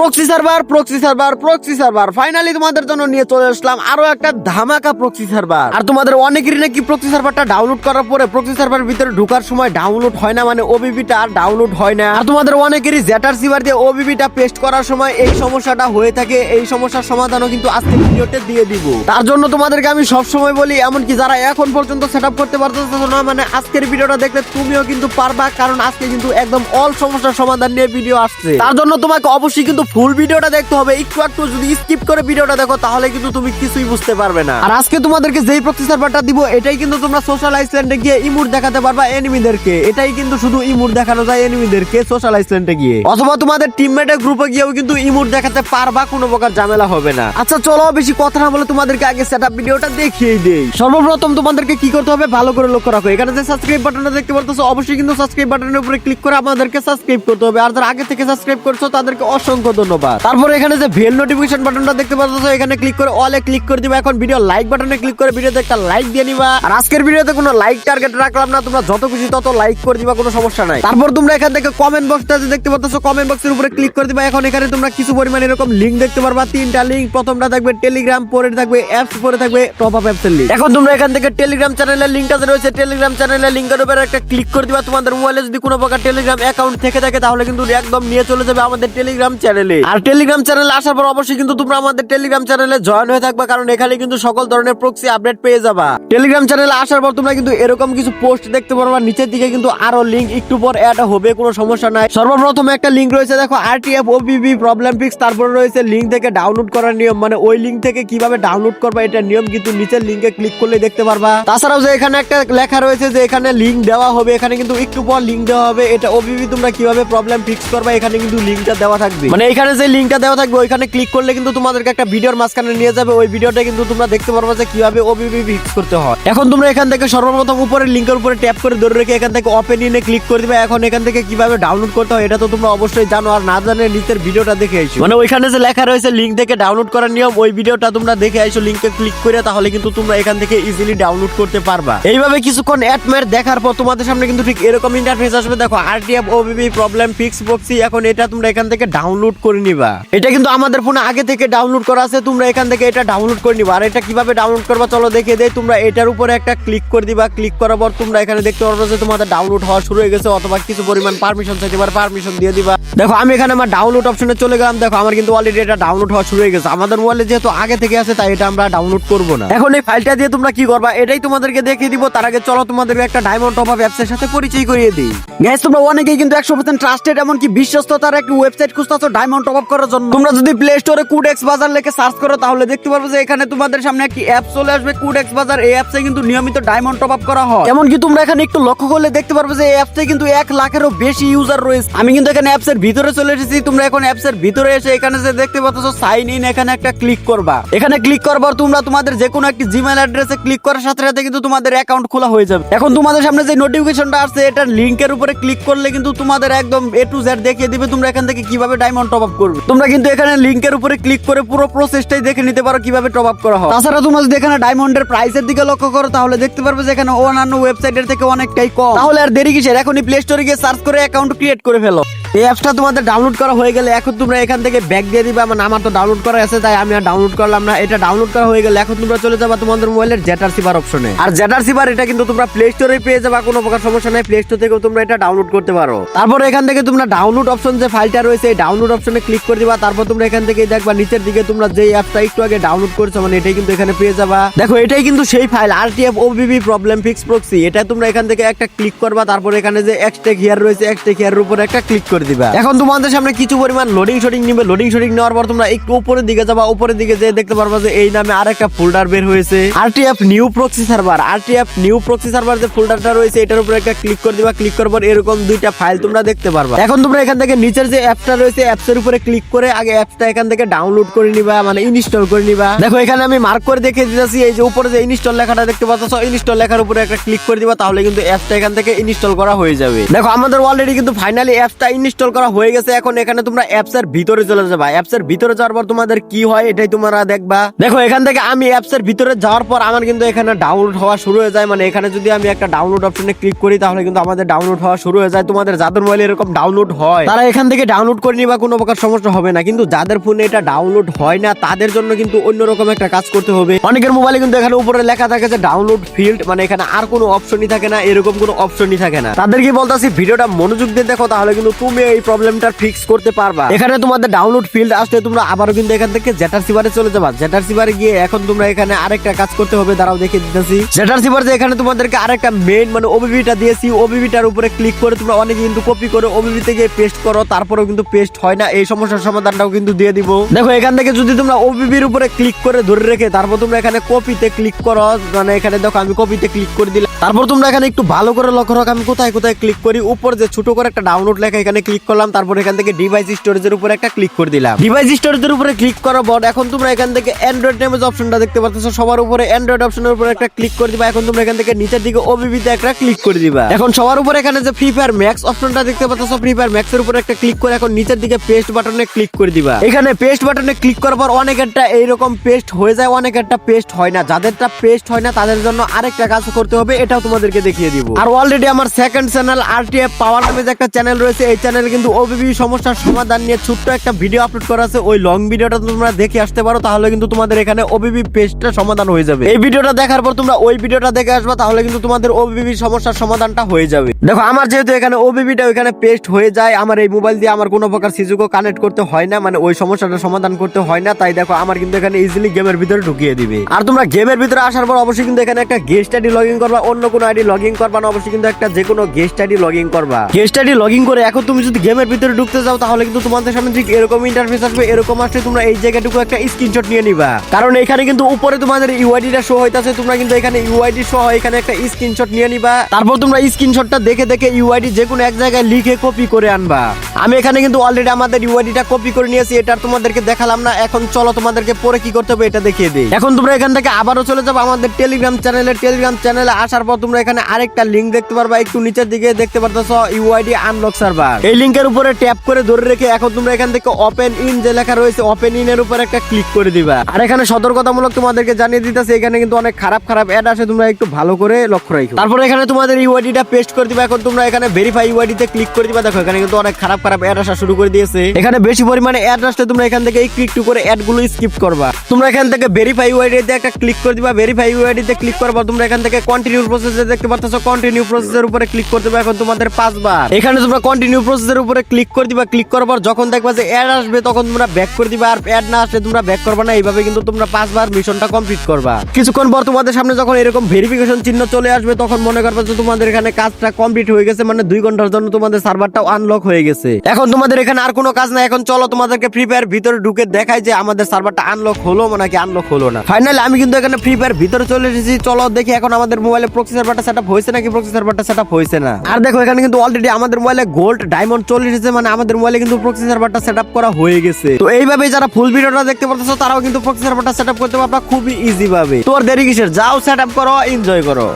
Proxy server proxy server proxy server finally তোমাদের জন্য নিয়ে চলে আসলাম আরও একটা ধামাকা প্রক্সি সার্ভার আর তোমাদের অনেকেরই নাকি প্রক্সি সার্ভারটা ডাউনলোড করার পরে প্রক্সি সার্ভার ভিতরে ঢোকার সময় ডাউনলোড হয় না মানে ওবিবিটা আর ডাউনলোড হয় না। আর তোমাদের অনেকেরই জেটার সিভার দিয়ে ওবিবিটা পেস্ট করার সময় এই সমস্যাটা হয়ে থাকে। এই সমস্যার সমাধানও কিন্তু আজকে ভিডিওতে দিয়ে দিব। তার জন্য তোমাদেরকে আমি সব সময় বলি, এমনকি যারা এখন পর্যন্ত সেট করতে পারতেছো না মানে আজকের ভিডিওটা দেখলে তুমিও কিন্তু পারবা, কারণ আজকে কিন্তু একদম অল সমস্যার সমাধান নিয়ে ভিডিও আসছে। তার জন্য তোমাকে অবশ্যই কিন্তু ফুল ভিডিওটা দেখতে হবে। একটু একটু যদি স্কিপ করে ভিডিওটা দেখো, তাহলে কিন্তু তুমি কিছুই বুঝতে পারবে না। আর আজকে তোমাদেরকে যেই প্রক্সি দিব, এটাই কিন্তু তোমরা সোশ্যাল আইসল্যান্ডে গিয়ে ইমুর দেখাতে পারবা এনিমিদেরকে এটাই কিন্তু শুধু ইমুর দেখানো যায় এনিমিদেরকে সোশ্যাল আইসল্যান্ডে গিয়ে। অথবা তোমাদের টিমমেটের গ্রুপে গিয়েও কিন্তু ইমুর দেখাতে পারবা, কোনো প্রকার ঝামেলা হবে না। আচ্ছা চলো বেশি কথা না বলে তোমাদেরকে আগে সেটআপ ভিডিওটা দেখিয়ে দেই। সর্বপ্রথম তোমাদেরকে কি করতে হবে, ভালো করে লক্ষ্য রাখো। এখানে যে সাবস্ক্রাইব বাটনটা দেখতে পারতেছো, অবশ্যই কিন্তু সাবস্ক্রাইব বাটনের উপরে ক্লিক করে আমাদেরকে সাবস্ক্রাইব করতে হবে। আর যারা আগে থেকে সাবস্ক্রাইব করছ, তাদেরকে অসংখ্য ধন্যবাদ। তারপর এখানে যে ভেল নোটিফিকেশন বাটনটা দেখতে পাচ্ছ এখানে ক্লিক করে অলে ক্লিক করে দিবা। এখন ভিডিও লাইক বাটনে ক্লিক করে ভিডিওতে একটা লাইক দিয়ে নিবা। আর আজকের ভিডিওতে কোনো লাইক টার্গেট রাখলাম না, তোমরা যত খুশি তত লাইক করে দিবা, কোনো সমস্যা নাই। তারপর তোমরা এখান থেকে কমেন্ট বক্সটা যে দেখতে পাচ্ছ কমেন্ট বক্সের উপরে ক্লিক করে দিবা। এখন এখানে তোমরা কিছু পরিমাণ এরকম লিংক দেখতে পারবা। তিনটা লিংক প্রথমটা থাকবে টেলিগ্রাম পরে থাকবে অ্যাপস পরে থাকবে টপ আপ অ্যাপস এর লিংক এখন তোমরা এখান থেকে টেলিগ্রাম চ্যানেলের লিংকটা যে রয়েছে। টেলিগ্রাম চ্যানেলের লিংকের উপরে একটা ক্লিক করে দিবা। তোমাদের মোবাইলে যদি কোনো প্রকার টেলিগ্রাম অ্যাকাউন্ট থেকে থাকে, তাহলে কিন্তু একদম নিয়ে চলে যাবে আমাদের টেলিগ্রাম চ্যানেলে আর টেলিগ্রাম চ্যানেলে আসার পর অবশ্যই কিন্তু তোমরা আমাদের টেলিগ্রাম চ্যানেলে জয়েন হয়ে থাকবা, কারণ এখানে কিন্তু সকল ধরনের প্রক্সি আপডেট পেয়ে যাবা। টেলিগ্রাম চ্যানেলে আসার পর তোমরা কিন্তু এরকম কিছু পোস্ট দেখতে পারবা, নিচের দিকে কিন্তু আরও লিংক একটু পর অ্যাড হবে, কোনো সমস্যা নাই। সর্বপ্রথম একটা লিংক রয়েছে, দেখো আরটিএফ ওবিবি প্রবলেম ফিক্স তারপরে রয়েছে লিংক থেকে ডাউনলোড করার নিয়ম মানে ওই লিংক থেকে কীভাবে ডাউনলোড করবা, এটা নিয়ম কিন্তু নিচের লিংকে ক্লিক করলে দেখতে পারবা। তাছাড়াও যে এখানে একটা লেখা রয়েছে যে এখানে লিংক দেওয়া হবে, এখানে কিন্তু একটু পর লিংক দেওয়া হবে, এটা ওবিবি তোমরা কীভাবে প্রবলেম ফিক্স করবা, এখানে কিন্তু লিংকটা দেওয়া থাকবে। মানে এখানে যে লিংকটা দেওয়া থাকবে, ওইখানে ক্লিক করলে কিন্তু তোমাদেরকে একটা ভিডিওর মাঝখানে নিয়ে যাবে। ওই ভিডিওটা কিন্তু তোমরা দেখতে পারবা যে কীভাবে ওবিবি ফিক্স করতে হয়। এখন তোমরা এখান থেকে সর্বপ্রথম উপরে লিংকের উপরে ট্যাপ করে ধরে রেখে এখান থেকে ওপেন ইনে ক্লিক করে দিবে। এখন এখান থেকে কীভাবে ডাউনলোড করতে হয়, এটা তো তোমরা অবশ্যই জানো। আর না জানে নিচের ভিডিওটা দেখে আইসো মানে ওইখানে যে লেখা রয়েছে লিঙ্ক থেকে ডাউনলোড করার নিয়ম, ওই ভিডিওটা তোমরা দেখে আইসো লিংকে ক্লিক করে তাহলে কিন্তু তোমরা এখান থেকে ইজিলি ডাউনলোড করতে পারবা। এইভাবে কিছুক্ষণ অ্যাড মের দেখার পর তোমাদের সামনে কিন্তু ঠিক এরকম ইন্টারফেস আসবে। দেখো আরটিএফ ওবিবি প্রবলেম ফিক্স বক্সি এখন এটা তোমরা এখান থেকে ডাউনলোড করে নিবা। এটা কিন্তু আমাদের ফোনে আগে থেকে ডাউনলোড করা আছে, তোমরা এখান থেকে এটা ডাউনলোড করে নিবা। আর এটা কীভাবে ডাউনলোড করবা চলো দেখে দেই। তোমরা এটার উপরে একটা ক্লিক করে দিবা। ক্লিক করার পর তোমরা এখানে দেখতে পারবে যে তোমাদের ডাউনলোড হওয়া শুরু হয়ে গেছে, অথবা কিছু পরিমাণ পারমিশন চাইতে পারে পারমিশন দিয়ে দিবা। দেখো, আমি এখানে আমার ডাউনলোড অপশনে চলে গেলাম। দেখো, আমার কিন্তু অলরেডি এটা ডাউনলোড হওয়া শুরু হয়ে গেছে। আমাদের মোবাইলে যেহেতু আগে থেকে আছে, তাই এটা আমরা ডাউনলোড করব না। এখন এই ফাইলটা দিয়ে তোমরা কি করবা, এটাই তোমাদেরকে দেখিয়ে দিব। তার আগে চলো তোমাদেরকে একটা ডায়মন্ড টপ আপ অ্যাপসের সাথে পরিচয় করিয়ে দিই। গ্যাস তোমরা অনেকেই কিন্তু একশো পার্সেন্ট ট্রাস্টেড এমনকি বিশ্বস্ততার একটা ওয়েবসাইট খুঁজতেছো ডায়মন্ড টপ আপ করার জন্য। তোমরা যদি প্লে স্টোরে কুডেক্স বাজার লেখে সার্চ করো তাহলে দেখতে পারবে যে এখানে তোমাদের সামনে একটি অ্যাপ চলে আসবে। কুডেক্স বাজার এই অ্যাপসে কিন্তু নিয়মিত ডায়মন্ড টপ আপ করা হয়। এমনকি তোমরা এখানে একটু লক্ষ্য করলে দেখতে পারবে যে এই অ্যাপসে কিন্তু এক লাখেরও বেশি ইউজার রয়েছে। আমি কিন্তু এখানে অ্যাপসের ভিতরে চলে এসেছি। তোমরা এখন অ্যাপসের ভিতরে এসে এখানে যে দেখতে পাচ্ছ সাইন ইন এখানে একটা ক্লিক করবা। এখানে ক্লিক করার পর তোমরা তোমাদের যে কোনো একটি জিমেল অ্যাড্রেসে ক্লিক করার সাথে সাথে কিন্তু তোমাদের অ্যাকাউন্ট খোলা হয়ে যাবে। এখন তোমাদের সামনে যে নোটিফিকেশনটা আসছে এটার লিংকের উপরে ক্লিক করলে কিন্তু তোমাদের একদম এ টু জেড দেখিয়ে দিবে তোমরা এখান থেকে কীভাবে ডায়মন্ড টপ আপ করবে। তোমরা কিন্তু এখানে লিঙ্কের উপরে ক্লিক করে পুরো প্রসেসটাই দেখে নিতে পারো কীভাবে টপ আপ করা হয়। তাছাড়া তোমরা যদি এখানে ডায়মন্ডের প্রাইসের দিকে লক্ষ্য করো, তাহলে দেখতে পারবে যে এখানে অন্যান্য ওয়েবসাইটের থেকে অনেকটাই কম। তাহলে আর দেরি কিসের? এখনই প্লে স্টোরে গিয়ে সার্চ করে অ্যাকাউন্ট ক্রিয়েট করে ফেলো। এই অ্যাপসটা তোমাদের ডাউনলোড করা হয়ে গেলে এখন তোমরা এখান থেকে ব্যাক দিয়ে দিবা। মানে আমার তো ডাউনলোড করা আছে, তাই আমি আর ডাউনলোড করলাম না। এটা ডাউনলোড করা হয়ে গেলে এখন তোমরা চলে যাবা তোমাদের মোবাইলের জেটার সিবার অপশনে আর জেটার সিবার এটা কিন্তু তোমরা প্লে স্টোরে পেয়ে যাবা, কোনো প্রকার সমস্যা নাই। প্লে স্টোর থেকেও তোমরা এটা ডাউনলোড করতে পারো। তারপর এখান থেকে তোমরা ডাউনলোড অপশন যে ফাইলটা রয়েছে, এই ডাউনলোড অপশনে ক্লিক করে দিবা। তারপর তোমরা এখান থেকে দেখবা, নিচের দিকে তোমরা যে অ্যাপটা একটু আগে ডাউনলোড করেছ মানে এটাই কিন্তু এখানে পেয়ে যাবা। দেখো, এটাই কিন্তু সেই ফাইল আর টি RTF OBB problem fix proxy এটা তোমরা এখান থেকে একটা ক্লিক করবা, তারপর এখানে যে এক্সটেক হিয়ার রয়েছে এক্সটেক হিয়ার উপর একটা ক্লিক করে দিবা। এখন তোমাদের সামনে কিছু পরিমাণ লোডিং শটিং নিবে। লোডিং শটিং নেওয়ার পর তোমরা একটু উপরের দিকে যাবা। উপরের দিকে যে দেখতে পারবা যে এই নামে আরেকটা ফোল্ডার বের হয়েছে। RTF new proxy server RTF new proxy server যে ফোল্ডারটা রয়েছে, এটার উপর একটা ক্লিক করে দিবা। ক্লিক করার পর এরকম দুইটা ফাইল তোমরা দেখতে পারবা। এখন তোমরা এখান থেকে নিচের যে অ্যাপটা রয়েছে অ্যাপসের উপরে ক্লিক করে আগে অ্যাপসটা এখান থেকে ডাউনলোড করে নিবা মানে ইনস্টল করে নিবা। দেখো, এখানে আমি মার্ক করে দেখে দিতেছি, এই যে উপরে যে ইনস্টল লেখাটা দেখতে পাচ্ছ ইনস্টল লেখার উপরে একটা ক্লিক করে দিবা, তাহলে কিন্তু অ্যাপসটা এখান থেকে ইনস্টল করা হয়ে যাবে। দেখো, আমাদের অলরেডি কিন্তু ফাইনালি অ্যাপসটা ইনস্টল করা হয়ে গেছে, এখন এখানে তোমরা অ্যাপস এর ভিতরে চলে যাবা। অ্যাপস এর ভিতরে যাওয়ার পর তোমাদের কি হয় এটাই তোমরা দেখবা। দেখো, এখান থেকে আমি অ্যাপস এর ভিতরে যাওয়ার পর আমার কিন্তু এখানে ডাউনলোড হওয়া শুরু হয়ে যায়। মানে এখানে যদি আমি একটা ডাউনলোড অপশনে ক্লিক করি, তাহলে কিন্তু আমাদের ডাউনলোড হওয়া শুরু হয়ে যায়। তোমাদের যাদের মোবাইলে এরকম ডাউনলোড হয়, তারা এখান থেকে ডাউনলোড করে নিবা, কোনো প্রকার সমস্যা হবে না। কিন্তু যাদের ফোনে এটা ডাউনলোড হয় না, তাদের জন্য কিন্তু অন্যরকম একটা কাজ করতে হবে। অনেকের মোবাইলে কিন্তু এখানে উপরে লেখা থাকে যে ডাউনলোড ফিল্ড মানে এখানে আর কোনো অপশনই থাকে না, এরকম কোনো অপশনই থাকে না। তাদের কি বলতাছি, ভিডিওটা মনোযোগ দিয়ে দেখো, তাহলে কিন্তু তুমি এই প্রবলেমটা ফিক্স করতে পারবা। এখানে তোমাদের ডাউনলোড ফিল্ড আসলে তোমরা আবারও কিন্তু এখান থেকে জেটার সিবারে চলে যাবা। জেটার সিবারে গিয়ে এখন তোমরা এখানে আরেকটা কাজ করতে হবে, দাঁড়াও দেখে দিতেছি। জেটার সিবার যে এখানে তোমাদেরকে আরেকটা মেইন মানে ওবিবিটা দিয়েছি ওবিবিটার উপরে ক্লিক করে তোমরা অনেকে কিন্তু কপি করে ওবিবি থেকে পেস্ট করো, তারপরেও কিন্তু পেস্ট হয় না। এই সমস্যার সমাধানটাও কিন্তু দিয়ে দিব। দেখো, এখান থেকে যদি তোমরা ওবিবির উপরে ক্লিক করে ধরে রেখে তারপর তোমরা এখানে কপিতে ক্লিক করো মানে এখানে দেখো আমি কপিতে ক্লিক করে দিলাম। তারপর তোমরা এখানে একটু ভালো করে লক্ষ্য রাখো, আমি কোথায় কোথায় ক্লিক করি, উপর যে ছোট করে একটা ডাউনলোড লেখা এখানে ক্লিক করলাম, তারপর এখান থেকে ডিভাইস স্টোরেজের উপরে একটা ক্লিক করে দিলাম। ডিভাইস স্টোরেজের উপরে ক্লিক করার পর এখন তোমরা এখান থেকে অ্যান্ড্রয়েড নেমেজ অপশনটা দেখতে পাচ্ছ সবার উপরে অ্যান্ড্রয়েড অপশনের উপরে একটা ক্লিক করে দিবা। এখন তোমরা এখান থেকে নিচের দিকে ওবিবিতে একটা ক্লিক করে দিবা। এখন সবার উপরে এখানে যে ফ্রি ফায়ার ম্যাক্স অপশনটা দেখতে পাচ্ছ ফ্রি ফায়ার ম্যাক্স এর উপরে একটা ক্লিক করে এখন নিচের দিকে পেস্ট বাটনে ক্লিক করে দিবা। এখানে পেস্ট বাটনে ক্লিক করার পর অনেকেরটা এইরকম পেস্ট হয়ে যায়, অনেকেরটা পেস্ট হয় না। যাদেরটা পেস্ট হয় না, তাদের জন্য আরেকটা কাজ করতে হবে, এটাও তোমাদেরকে দেখিয়ে দিব। আর অলরেডি আমার সেকেন্ড চ্যানেল আরটিএফ পাওয়ার নামে যে একটা চ্যানেল রয়েছে, এই চ্যানেলে কিন্তু ওবিবি সমস্যার সমাধান নিয়ে ছোট্ট একটা ভিডিও আপলোড করা আছে। ওই লং ভিডিওটা তোমরা দেখে আসতে পারো, তাহলে কিন্তু তোমাদের এখানে ওবিবি পেস্টটা সমাধান হয়ে যাবে। এই ভিডিওটা দেখার পর তোমরা ওই ভিডিওটা দেখে আসবা, তাহলে কিন্তু তোমাদের ওবিবি সমস্যার সমাধানটা হয়ে যাবে। দেখো, আমার যেহেতু এখানে ওবিবিটা ওইখানে পেস্ট হয়ে যায়, আমার এই মোবাইল দিয়ে আমার কোনো প্রকার সিজুকো কানেক্ট করতে হয় না মানে ওই সমস্যাটা সমাধান করতে হয় না, তাই দেখো, আমার কিন্তু এখানে ইজিলি গেমের ভিতরে ঢুকিয়ে দিবে। আর তোমরা গেমের ভিতরে আসার পর অবশ্যই কিন্তু এখানে একটা গেস্ট আইডি লগ ইন করবা, অন্য কোনো আইডি লগ ইন করবা না, অবশ্যই কিন্তু একটা যে কোনো গেস্ট আইডি লগ ইন করবা। গেস্ট আইডি লগ ইন করে এখন তুমি যদি গেমের ভিতরে ঢুকতে যাও, তাহলে কিন্তু তোমাদের সামনে ঠিক এরকম ইন্টারফেস আসবে, এরকম আসলে তোমরা এই জায়গাটুকু একটা স্ক্রিনশট নিয়ে নিবা। কারণ এখানে কিন্তু উপরে তোমাদের ইউআইডিটা শো হইতাছে, তোমরা কিন্তু এখানে ইউআইডি সহ এখানে একটা স্ক্রিনশট নিয়ে নিবা। তারপর তোমরা স্ক্রিনশটটা দেখে দেখে ইউআইডি যে কোনো এক জায়গায় লিখে কপি করে আনবা। আমি এখানে কিন্তু অলরেডি আমাদের ইউআইডিটা কপি করে নিয়েছি, এটা তোমাদেরকে দেখালাম না। এখন চলো তোমাদেরকে পরে কি করতে হবে এটা দেখিয়ে দিই। এখন তোমরা এখান থেকে আবারও চলে যাব আমাদের টেলিগ্রাম চ্যানেলে টেলিগ্রাম চ্যানেলে আসার পর তোমরা এখানে আরেকটা লিংক দেখতে পারবা, একটু নিচের দিকে দেখতে পারতেছো ইউআইডি আনলক সার্ভার এই লিংকের উপরে ট্যাপ করে ধরে রেখে এখন তোমরা এখান থেকে ওপেন ইন যে লেখা রয়েছে ওপেন ইন এর উপর একটা ক্লিক করে দিবা। আর এখানে সতর্কতামূলক তোমাদেরকে জানিয়ে দিতেছে, এখানে কিন্তু অনেক খারাপ খারাপ অ্যাড আসে, তোমরা একটু ভালো করে লক্ষ্য রাখো তারপর এখানে তোমাদের ইউআইডিটা পেস্ট করে দিবা, এখন তোমরা এখানে ভেরিফাই ইউআইডিতে ক্লিক করে দিবা। দেখো, এখানে কিন্তু অনেক খারাপ খারাপ অ্যাড আসা শুরু করে দিয়েছে। এখানে বেশি পরিমাণে অ্যাড আসলে তোমরা এখান থেকে একটু একটু করে অ্যাডগুলো স্কিপ করবা। তোমরা এখান থেকে ভেরিফাই ইউআইডিতে একটা ক্লিক করে দিবা। ভেরিফাই ইউআইডিতে ক্লিক করবা তোমরা এখান থেকে কন্টিনিউ প্রসেসে দেখতে পারতেছো কন্টিনিউ প্রসেসের উপরে ক্লিক করতে হবে এখন তোমাদের পাঁচবার। এখানে তোমরা কন্টিনিউ প্রসেসের উপরে ক্লিক করে দিবা ক্লিক করার পর যখন দেখবা যে অ্যাড আসবে, তখন তোমরা ব্যাক করে দিবা, আর অ্যাড না আসলে তোমরা ব্যাক করবা না। এইভাবে কিন্তু তোমরা পাঁচবার মিশনটা কমপ্লিট করবা। কিছুক্ষণ পর তোমাদের সামনে যখন এরকম ভেরিফিকেশন চিহ্ন চলে আসবে, তখন মনে করবা যে তোমাদের এখানে কাজটা কমপ্লিট হয়ে গেছে মানে দুই ঘণ্টার জন্য তোমাদের সার্ভারটাও আনলক হয়ে গেছে। এখন তোমাদের এখানে আর কোনো কাজ নাই, এখন চলো তোমাদেরকে ফ্রি ফায়ার ভিতরে ঢুকে দেখাই যে আমাদের সার্ভারটা আনলক হলো নাকি আনলক হলো না। ফাইনালি আমি কিন্তু এখানে ফ্রি ফায়ার ভিতরে চলে এসেছি। চলো দেখি এখন আমাদের মোবাইলে প্রক্সি সার্ভারটা সেটআপ হয়েছে নাকি প্রক্সি সার্ভারটা সেটআপ হয়েছে না। আর দেখো, এখানে কিন্তু অলরেডি আমাদের মোবাইলে গোল্ড ডায়মন্ড চলে এসেছে মানে আমাদের মোবাইলে কিন্তু প্রক্সি সার্ভারটা সেট করা হয়ে গেছে। তো এইভাবে যারা ফুল ভিডিওটা দেখতে পারতেছো, তারাও কিন্তু প্রক্সি সার্ভারটা সেট করতে পারবা খুবই ইজি ভাবে। তোর দেরি কিসের? যাও সেট করো এনজয় করো।